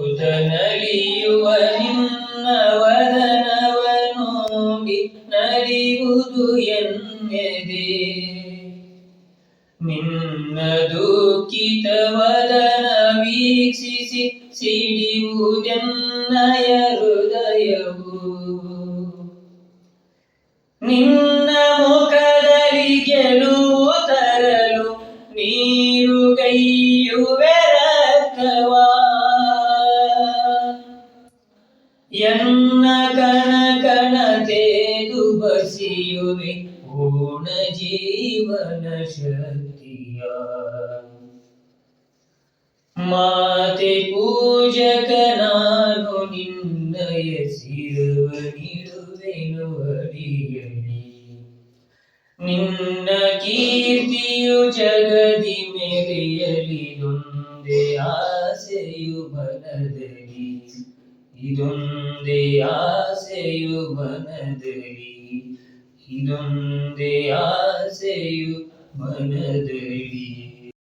ಉದನಲಿಯುವ ನಿನ್ನ ವದನವನೋಡಿ ನಲಿಯುವುದು ಎನ್ನದೆ ನಿನ್ನ ದುಃಖಿತ ವದನ ವೀಕ್ಷಿಸಿ ಸಿಡಿಯುವುದೆನ್ನಯ ಹೃದಯವು ನಿನ್ನ ಮುಖದಲ್ಲಿ ಗೆಲುವು ತರಲು ನೀರು ಕೈಯುವೆ എന്ന കണകണ തേതു ബസിയുവേ പൂർണ ജീവന ശക്തിയ മാತೆ ಪೂಜಕನಾನು ನಿನ್ನಯ ಸಿರುವನಿರುವೆನು ಅಡಿಯಲಿ ನಿನ್ನ ಕೀರ್ತಿಯು ಜಗದಿ ಮೆರೆಯಲಿ ನೊಂದೆ ಆಸೆಯು ಮನದಲ್ಲಿ ಇದೊಂದೇ ಆಸೆಯು ಮನದಲ್ಲಿ ಇದೊಂದೇ ಆಸೆಯು ಮನದಲ್ಲಿ